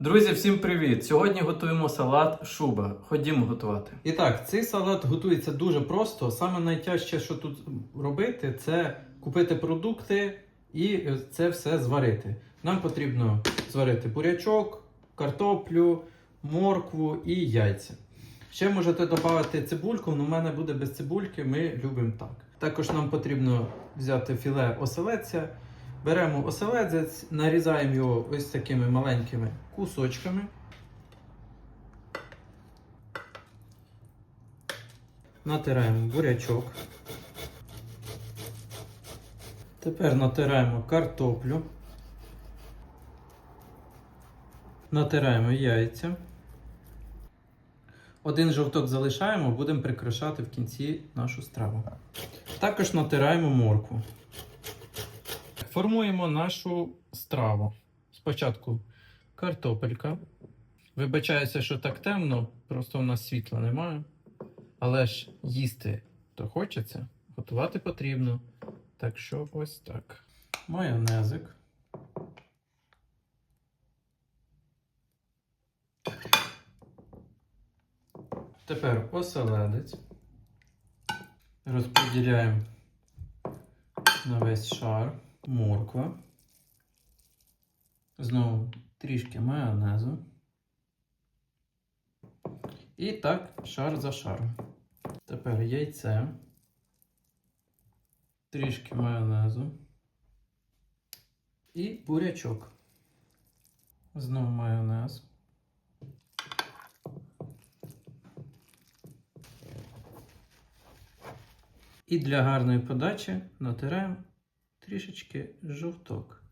Друзі, всім привіт! Сьогодні готуємо салат шуба. Ходімо готувати. І так, цей салат готується дуже просто. Саме найтяжче, що тут робити, це купити продукти і це все зварити. Нам потрібно зварити бурячок, картоплю, моркву і яйця. Ще можете додати цибульку, але в мене буде без цибульки, ми любимо так. Також нам потрібно взяти філе оселедця. Беремо оселедець, нарізаємо його ось такими маленькими кусочками. Натираємо бурячок. Тепер натираємо картоплю. Натираємо яйця. Один жовток залишаємо, будемо прикрашати в кінці нашу страву. Також натираємо моркву. Формуємо нашу страву. Спочатку картопелька. Вибачаюся, що так темно, просто у нас світла немає. Але ж їсти то хочеться, готувати потрібно. Так що ось так. Майонезик. Тепер оселедець. Розподіляємо на весь шар, морква. Знову трішки майонезу. І так, шар за шаром. Тепер яйце, трішки майонезу і бурячок. Знову майонез. І для гарної подачі натираємо трішечки жовток.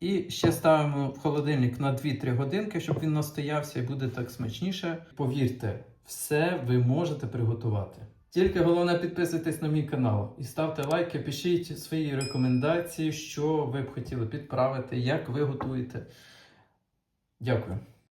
І ще ставимо в холодильник на 2-3 годинки, щоб він настоявся і буде так смачніше. Повірте, все ви можете приготувати. Тільки головне підписуйтесь на мій канал і ставте лайки, пишіть свої рекомендації, що ви б хотіли підправити, як ви готуєте. Дякую.